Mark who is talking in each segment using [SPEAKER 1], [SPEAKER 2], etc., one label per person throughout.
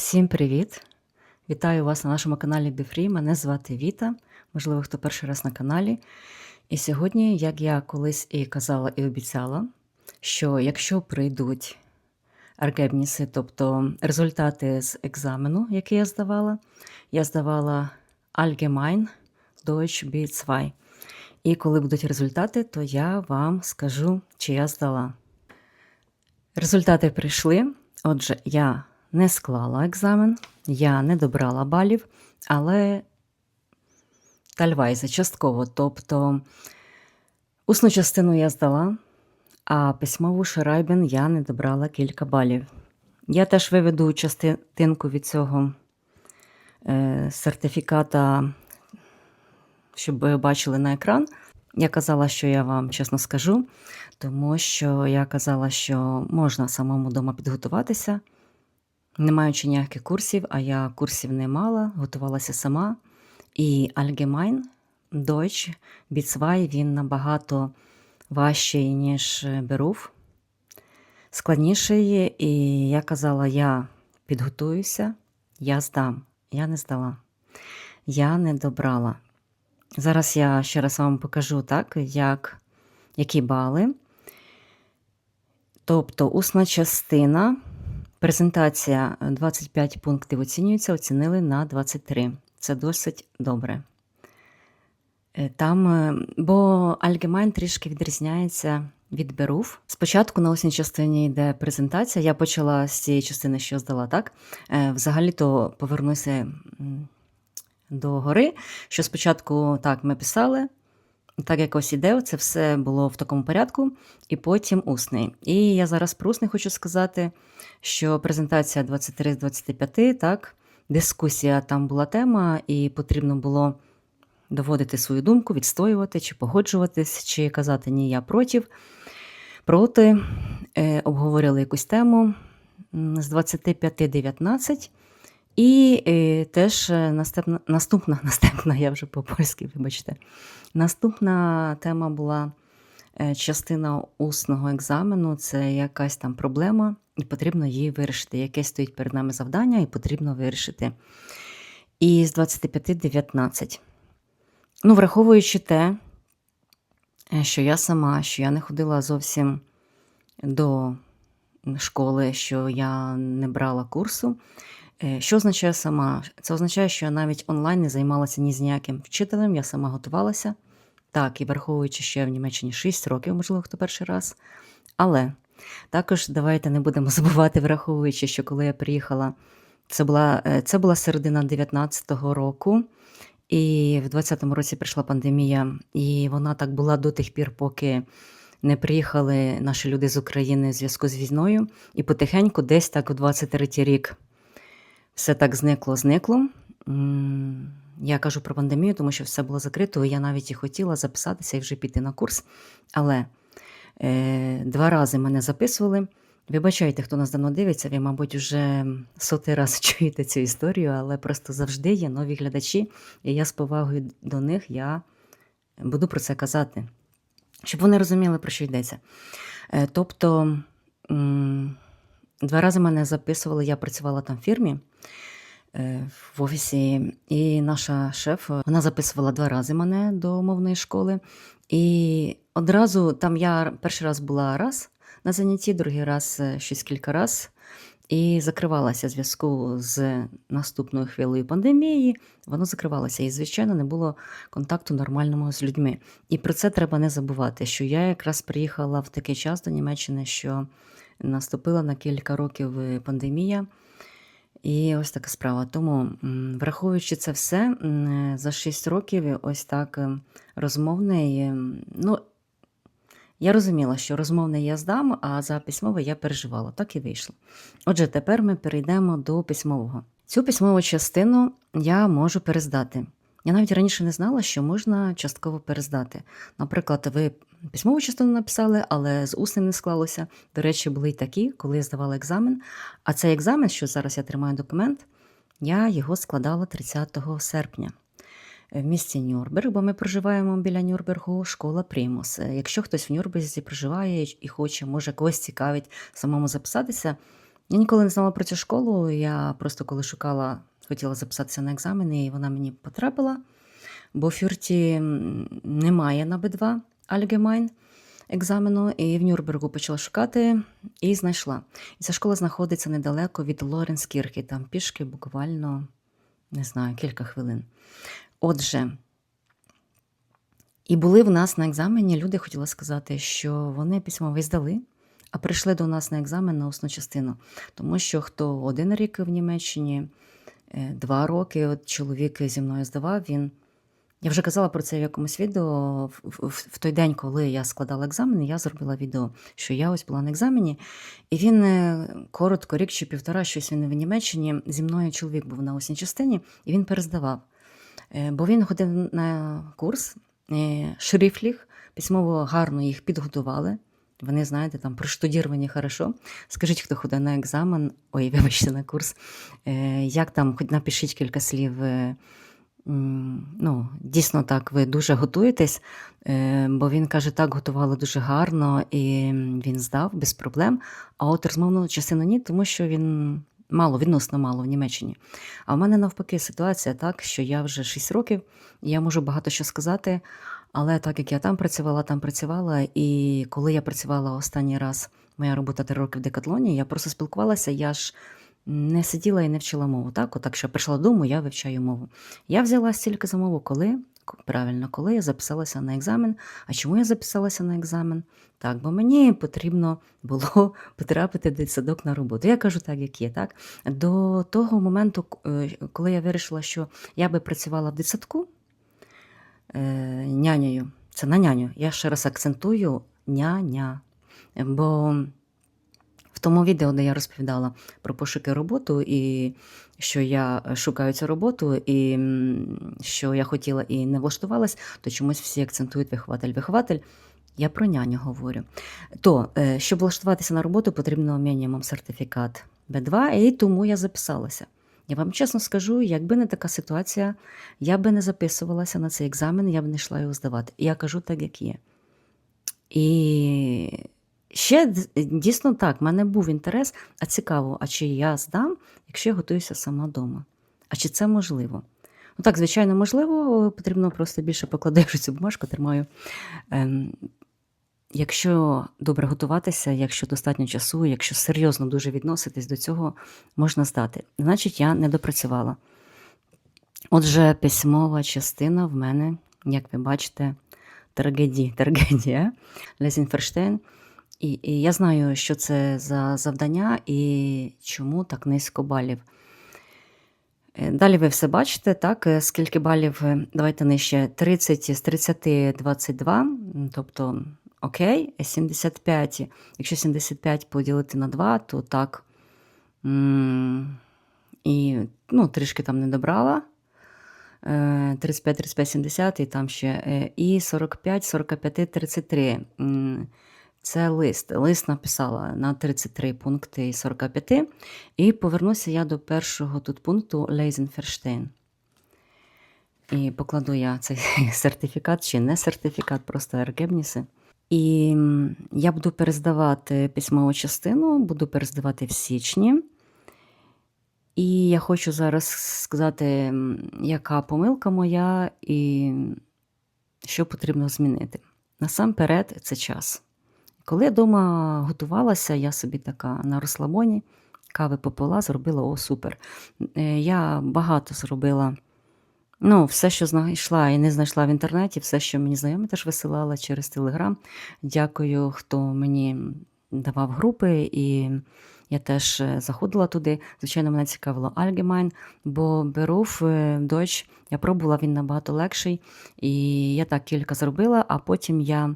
[SPEAKER 1] Всім привіт! Вітаю вас на нашому каналі BeFree. Мене звати Віта. Можливо, хто перший раз на каналі. І сьогодні, як я колись і казала і обіцяла, що якщо прийдуть аргебніси, тобто результати з екзамену, який я здавала, я здавала Allgemein Deutsch B2. І коли будуть результати, то я вам скажу, чи я здала. Результати прийшли. Отже, я не склала екзамен, я не добрала балів, але тальвайзе частково. Тобто усну частину я здала, а письмову шарайбен я не добрала кілька балів. Я теж виведу частинку від цього е, сертифіката, щоб ви бачили на екран. Я казала, що я вам чесно скажу, тому що я казала, що можна самому вдома підготуватися, не маючи ніяких курсів, а я курсів не мала, готувалася сама. І Allgemein Deutsch B2 він набагато важчий, ніж Беруф, складніший. І я казала, я підготуюся, я здам. Я не здала. Я не добрала. Зараз я ще раз вам покажу, так, як, які бали. Тобто, усна частина, презентація 25 пунктів оцінюється, оцінили на 23. Це досить добре. Е, Там, е, бо Allgemein трішки відрізняється від Беруф. Спочатку на усній частині йде презентація. Я почала з цієї частини, що здала, так? Е, Взагалі-то повернуся до гори, що спочатку так ми писали, так якось іде, це все було в такому порядку, і потім усний. І я зараз про усний хочу сказати, що презентація 23 з 25, так, дискусія там була тема, і потрібно було доводити свою думку, відстоювати, чи погоджуватись, чи казати ні, я проти. Проти е, обговорили якусь тему з 25 19. І е, теж е, наступна, наступна, наступна, я вже по-польськи, вибачте. Наступна тема була е, частина усного екзамену. Це якась там проблема, і потрібно її вирішити. Яке стоїть перед нами завдання, і потрібно вирішити. І з 25 19. Ну, враховуючи те, е, що я сама, що я не ходила зовсім до школи, що я не брала курсу. Е, Що означає сама? Це означає, що я навіть онлайн не займалася ні з ніяким вчителем, я сама готувалася. Так, і враховуючи, що я в Німеччині 6 років, можливо, хто перший раз. Але також давайте не будемо забувати, враховуючи, що коли я приїхала, це була, е, це була середина 19-го року, і в 20-му році прийшла пандемія, і вона так була до тих пір, поки не приїхали наші люди з України в зв'язку з війною. І потихеньку, десь так у 23-й рік все так зникло, зникло. Я кажу про пандемію, тому що все було закрито. Я навіть і хотіла записатися і вже піти на курс. Але е, два рази мене записували. Вибачайте, хто нас давно дивиться, ви, мабуть, вже сотий раз чуєте цю історію, але просто завжди є нові глядачі, і я з повагою до них я буду про це казати, щоб вони розуміли, про що йдеться. Е, Тобто, два рази мене записували, я працювала там в фірмі в офісі, і наша шеф вона записувала два рази мене до мовної школи. І одразу там я перший раз була раз на занятті, другий раз е, щось кілька раз. І закривалася зв'язку з наступною хвилею пандемії. Воно закривалося, і, звичайно, не було контакту нормального з людьми. І про це треба не забувати, що я якраз приїхала в такий час до Німеччини, що наступила на кілька років е, пандемія. І ось така справа. Тому, враховуючи це все, за 6 років ось так е, розмовний. е, Ну, я розуміла, що розмовне я здам, а за письмове я переживала. Так і вийшло. Отже, тепер ми перейдемо до письмового. Цю письмову частину я можу перездати. Я навіть раніше не знала, що можна частково перездати. Наприклад, ви письмову частину написали, але з усним не склалося. До речі, були й такі, коли я здавала екзамен. А цей екзамен, що зараз я тримаю документ, я його складала 30 серпня в місті Нюрнберг, бо ми проживаємо біля Нюрнбергу, школа Примус. Якщо хтось в Нюрнберзі проживає і хоче, може когось цікавить самому записатися, Я ніколи не знала про цю школу. Я просто коли шукала, хотіла записатися на екзамени, і вона мені потрапила. Бо Фюрті немає на Б2 Allgemein екзамену, і в Нюрнбергу почала шукати і знайшла. І ця школа знаходиться недалеко від Лоренскірки, там пішки буквально, не знаю, кілька хвилин. Отже, і були в нас на екзамені, люди хотіли сказати, що вони письмовий здали, а прийшли до нас на екзамен на усну частину. Тому що хто один рік в Німеччині, два роки, от чоловік зі мною здавав, він. Я вже казала про це в якомусь відео. В, в, в той день, коли я складала екзамен, я зробила відео, що я ось була на екзамені, і він е, коротко, рік чи півтора, щось він в Німеччині. Зі мною чоловік був на усній частині, і він перездавав. Е, Бо він ходив на курс е, шрифліх, письмово гарно їх підготували. Вони, знаєте, там проштудіровані хорошо. Скажіть, хто ходить на екзамен, ой, вибачте, на курс, е, як там, хоч напишіть кілька слів. е, Ну, дійсно так, ви дуже готуєтесь, е, бо він каже, так готувала дуже гарно, і він здав без проблем. А от розмовну частину ні, тому що він мало, відносно мало в Німеччині. А в мене навпаки ситуація так, що я вже 6 років, я можу багато що сказати, але так як я там працювала, там працювала, і коли я працювала останній раз, моя робота 3 роки в декатлоні, я просто спілкувалася, я ж не сиділа і не вчила мову. Так, Отак, що прийшла додому, я вивчаю мову. Я взяла стільки за мову, коли правильно, коли я записалася на екзамен. А чому я записалася на екзамен? Так, бо мені потрібно було потрапити в дитсадок на роботу. Я кажу так, як є. Так? До того моменту, е, коли я вирішила, що я би працювала в дитсадку е, нянею, це на няню. Я ще раз акцентую няня. Бо в тому відео, де я розповідала про пошуки роботу, і що я шукаю цю роботу, і що я хотіла і не влаштувалась, то чомусь всі акцентують вихователь. Вихователь. Я про няню говорю. То, е, щоб влаштуватися на роботу, потрібно мінімум сертифікат Б2, і тому я записалася. Я вам чесно скажу, якби не така ситуація, я би не записувалася на цей екзамен, я б не йшла його здавати. Я кажу так, як є. І ще дійсно так, в мене був інтерес, а цікаво, а чи я здам, якщо я готуюся сама вдома? А чи це можливо? Ну так, звичайно, можливо, потрібно просто більше покладаючи цю бумажку, тримаю. Ем, якщо добре готуватися, якщо достатньо часу, якщо серйозно дуже відноситись до цього, можна здати. Значить, я не допрацювала. Отже, письмова частина в мене, як ви бачите, трагедія, трагедія Лезінферштейн. І, і я знаю, що це за завдання і чому так низько балів. Е, Далі ви все бачите, так, е, скільки балів, е, давайте нижче, 30 з 30 22, тобто окей, е, 75, якщо 75 поділити на 2, то так, і, ну, трішки там не добрала, Е, 35, 35, 70 і там ще, і 45, 45, 33. Це лист. Лист написала на 33 пункти із 45. І повернуся я до першого тут пункту Лейзенферштейн. І покладу я цей сертифікат чи не сертифікат, просто ергебніси. І я буду перездавати письмову частину, буду перездавати в січні. І я хочу зараз сказати, яка помилка моя і що потрібно змінити. Насамперед, це час. Коли я вдома готувалася, я собі така на розслабоні, кави попила, зробила о, супер. Е, Я багато зробила. Ну, все, що знайшла і не знайшла в інтернеті, все, що мені знайомі теж висилала через Телеграм. Дякую, хто мені давав групи, і я теж е, заходила туди. Звичайно, мене цікавило Allgemein, бо беру в е, я пробувала, він набагато легший. І я так кілька зробила, а потім я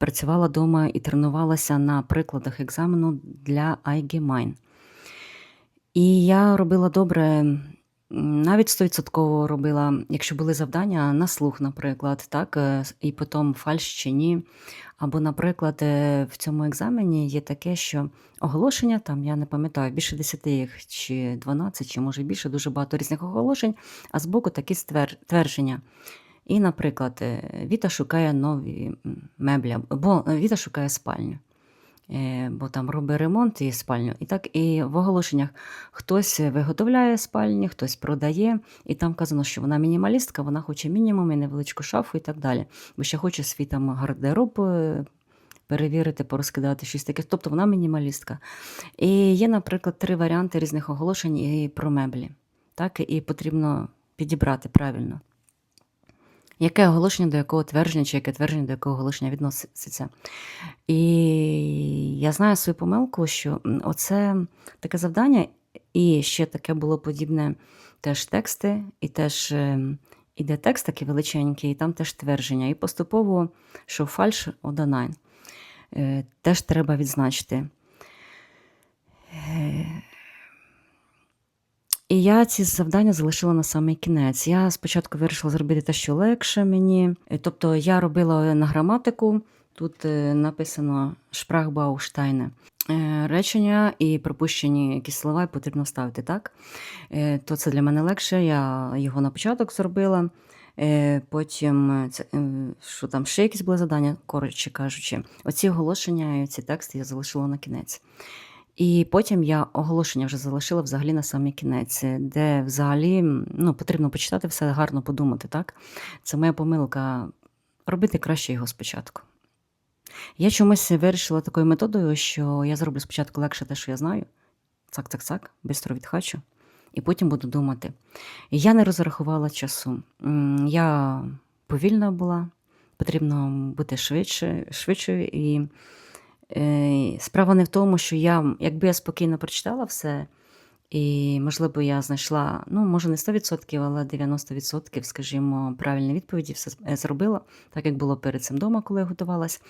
[SPEAKER 1] працювала вдома і тренувалася на прикладах екзамену для Allgemein. І я робила добре, навіть 100% робила, якщо були завдання на слух, наприклад, так, е, і потім фальш чи ні. Або, наприклад, е, в цьому екзамені є таке, що оголошення, там я не пам'ятаю, більше 10 їх, чи 12, чи може більше, дуже багато різних оголошень, а збоку такі ствер- твердження. І, наприклад, е, Віта шукає нові меблі, або е, Віта шукає спальню. е, бо там робить ремонт і спальню. І так і в оголошеннях хтось виготовляє спальні, хтось продає, і там вказано, що вона мінімалістка, вона хоче мінімум і невеличку шафу і так далі. Бо ще хоче свій там гардероб перевірити, порозкидати щось таке. Тобто вона мінімалістка. І є, наприклад, три варіанти різних оголошень і про меблі. Так, і потрібно підібрати правильно. Яке оголошення до якого твердження, чи яке твердження до якого оголошення відноситься. І я знаю свою помилку, що оце таке завдання, і ще таке було подібне теж тексти, і теж ем, іде текст такий величенький, і там теж твердження. І поступово, що фальш оданайн. Е, Теж треба відзначити. Е, І я ці завдання залишила на самий кінець. Я спочатку вирішила зробити те, що легше мені. Е, Тобто я робила на граматику, тут е, написано Шпрахбауштайне. Е, Речення і пропущені якісь слова потрібно ставити, так? Е, То це для мене легше. Я його на початок зробила. Е, Потім, е, це, е, що там ще якісь були завдання, коротше кажучи, оці оголошення і ці тексти я залишила на кінець. І потім я оголошення вже залишила взагалі на самий кінець, де взагалі ну, потрібно почитати все гарно подумати, так? Це моя помилка робити краще його спочатку. Я чомусь вирішила такою методою, що я зроблю спочатку легше те, що я знаю. Цак-цак-цак, бистро відхачу, і потім буду думати. Я не розрахувала часу. Я повільна була, потрібно бути швидше, швидшою. І справа не в тому, що я, якби я спокійно прочитала все, і, можливо, я знайшла, ну, може, не 100%, але 90%, скажімо, правильні відповіді все е, зробила, так як було перед цим вдома, коли я готувалась.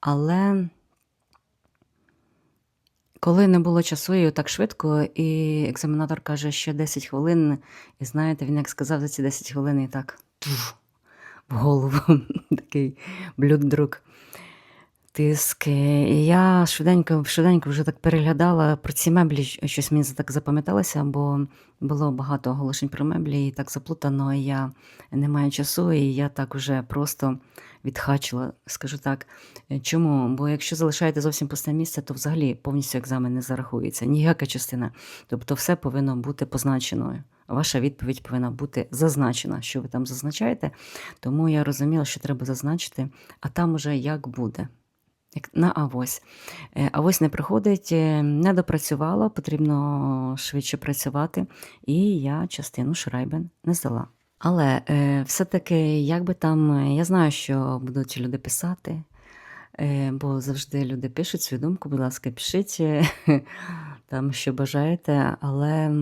[SPEAKER 1] Але коли не було часу, і так швидко, і екзаменатор каже, ще 10 хвилин, і знаєте, він як сказав за ці 10 хвилин, і так в голову такий блюддрук. Тиск. І я швиденько, швиденько вже так переглядала про ці меблі, щось мені так запам'яталося, бо було багато оголошень про меблі і так заплутано, і я не маю часу, і я так вже просто відхачила, скажу так. Чому? Бо якщо залишаєте зовсім пусте місце, то взагалі повністю екзамен не зарахується. Ніяка частина. Тобто все повинно бути позначеною. Ваша відповідь повинна бути зазначена, що ви там зазначаєте. Тому я розуміла, що треба зазначити, а там уже як буде. Як на авось. Е, Авось не приходить, е, не допрацювала, потрібно швидше працювати, і я частину шрайбен не здала. Але е, все-таки, як би там, я знаю, що будуть люди писати, бо завжди люди пишуть свою думку, будь ласка, пишіть там, що бажаєте. Але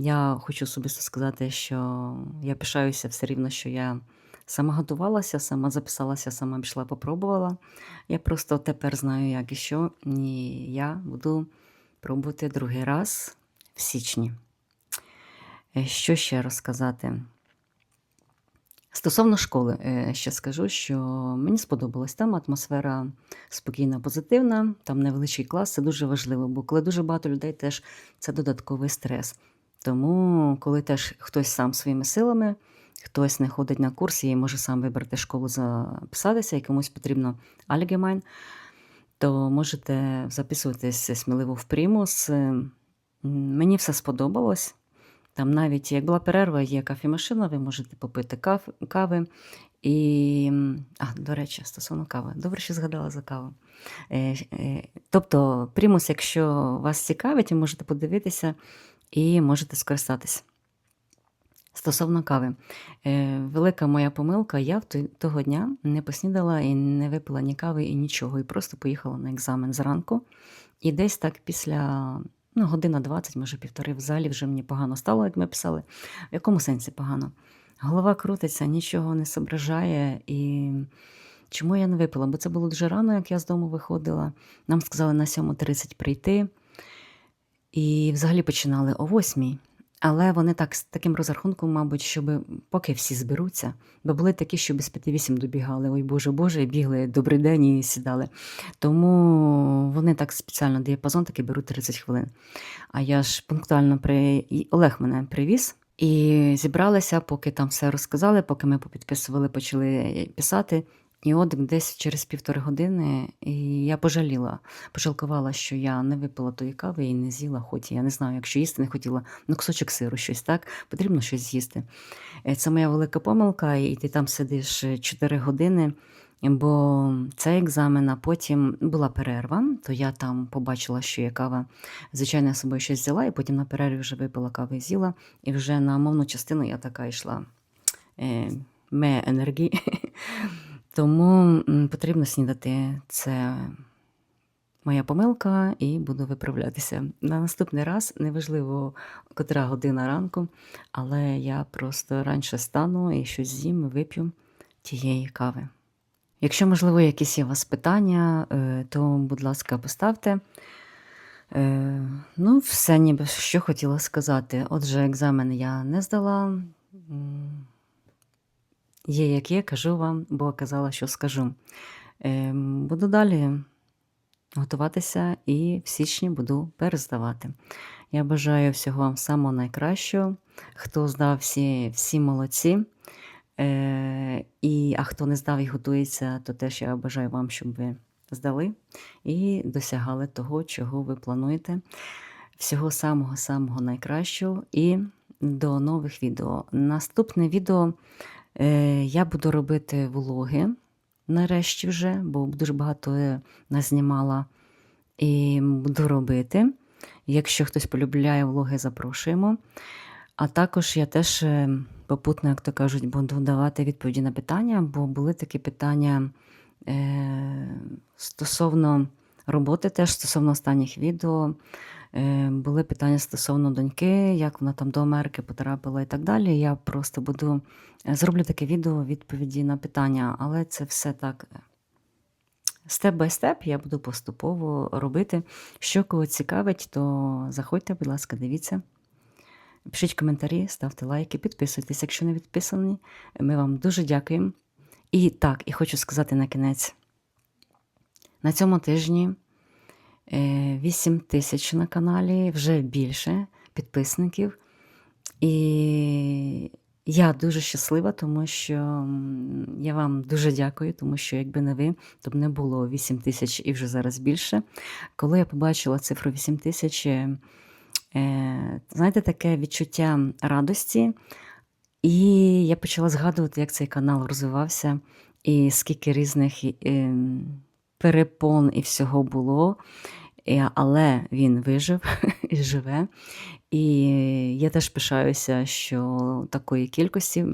[SPEAKER 1] я хочу особисто сказати, що я пишаюся все рівно, що я сама готувалася, сама записалася, сама пішла, попробувала. Я просто тепер знаю, як і що, і я буду пробувати другий раз в січні. Е, Що ще розказати? Стосовно школи, е, ще скажу, що мені сподобалась там атмосфера спокійна, позитивна, там невеличкий клас, це дуже важливо, бо коли дуже багато людей, теж це додатковий стрес. Тому, коли теж хтось сам своїми силами, хтось не ходить на курси і може сам вибрати школу записатися, і комусь потрібно Allgemein, то можете записуватись сміливо в примус. Мені все сподобалось. Там навіть як була перерва, є кафемашина, ви можете попити кав, кави. І, а, до речі, стосовно кави. Добре, що згадала за каву. Е, е, тобто, примус, якщо вас цікавить, ви можете подивитися і можете скористатися. Стосовно кави, е, велика моя помилка, я того дня не поснідала і не випила ні кави і нічого, і просто поїхала на екзамен зранку. І десь так після ну, година 20, може півтори в залі вже мені погано стало, як ми писали. В якому сенсі погано? Голова крутиться, нічого не зображає. І чому я не випила? Бо це було дуже рано, як я з дому виходила. Нам сказали на 7.30 прийти. І взагалі починали о 8. Але вони так з таким розрахунком, мабуть, щоб поки всі зберуться, бо були такі, що без 5-8 добігали. Ой Боже, Боже, бігли добрий день і сідали. Тому вони так спеціально діапазон такий беруть 30 хвилин. А я ж пунктуально при і Олег мене привіз. І зібралися, поки там все розказали, поки ми попідписували, почали писати. І от десь через півтори години і я пожаліла, пожалкувала, що я не випила тої кави і не з'їла, хоч я не знаю, якщо їсти не хотіла, ну кусочок сиру, щось так, потрібно щось з'їсти. Е, Це моя велика помилка, і ти там сидиш 4 години, бо цей екзамен, а потім була перерва, то я там побачила, що є кава. Звичайно, я собою щось взяла, і потім на перерві вже випила кави і з'їла, і вже на мовну частину я така йшла. Е, ме енергії. Тому потрібно снідати. Це моя помилка, і буду виправлятися. На наступний раз неважливо, котра година ранку, але я просто раніше стану і щось з'їм вип'ю тієї кави. Якщо, можливо, якісь є у вас питання, е, то, будь ласка, поставте. Е, Ну, все ніби що хотіла сказати. Отже, екзамен я не здала. Є як є, кажу вам, бо казала, що скажу. Ем, Буду далі готуватися і в січні буду перездавати. Я бажаю всього вам самого найкращого. Хто здав всі, всі молодці. Е, і, а хто не здав і готується, то теж я бажаю вам, щоб ви здали і досягали того, чого ви плануєте. Всього самого-самого найкращого і до нових відео. Наступне відео я буду робити влоги нарешті вже, бо дуже багато е, назнімала і буду робити. Якщо хтось полюбляє влоги, запрошуємо. А також я теж е, попутно, як то кажуть, буду давати відповіді на питання, бо були такі питання е, стосовно роботи, теж стосовно останніх відео. Е, були питання стосовно доньки, як вона там до Америки потрапила і так далі. Я просто буду е, зроблю таке відео відповіді на питання, але це все так. Степ бай степ я буду поступово робити. Що кого цікавить, то заходьте, будь ласка, дивіться. Пишіть коментарі, ставте лайки, підписуйтесь, якщо не підписані. Ми вам дуже дякуємо. І так, і хочу сказати на кінець. На цьому тижні 8 тисяч на каналі, вже більше підписників. І я дуже щаслива, тому що я вам дуже дякую, тому що якби не ви, то б не було 8 тисяч і вже зараз більше. Коли я побачила цифру 8 тисяч, е, е, знаєте, таке відчуття радості. І я почала згадувати, як цей канал розвивався, і скільки різних е, перепон і всього було. Але він вижив і живе. І я теж пишаюся, що такої кількості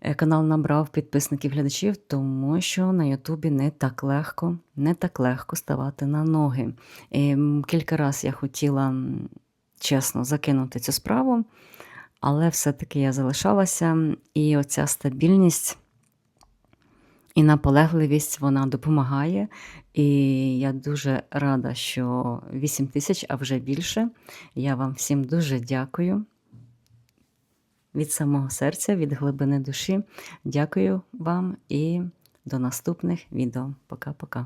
[SPEAKER 1] е, канал набрав підписників глядачів, тому що на Ютубі не так легко, не так легко ставати на ноги. І кілька разів я хотіла чесно закинути цю справу, але все-таки я залишалася, і оця стабільність. І наполегливість вона допомагає. І я дуже рада, що 8 тисяч, а вже більше. Я вам всім дуже дякую. Від самого серця, від глибини душі. Дякую вам і до наступних відео. Пока-пока.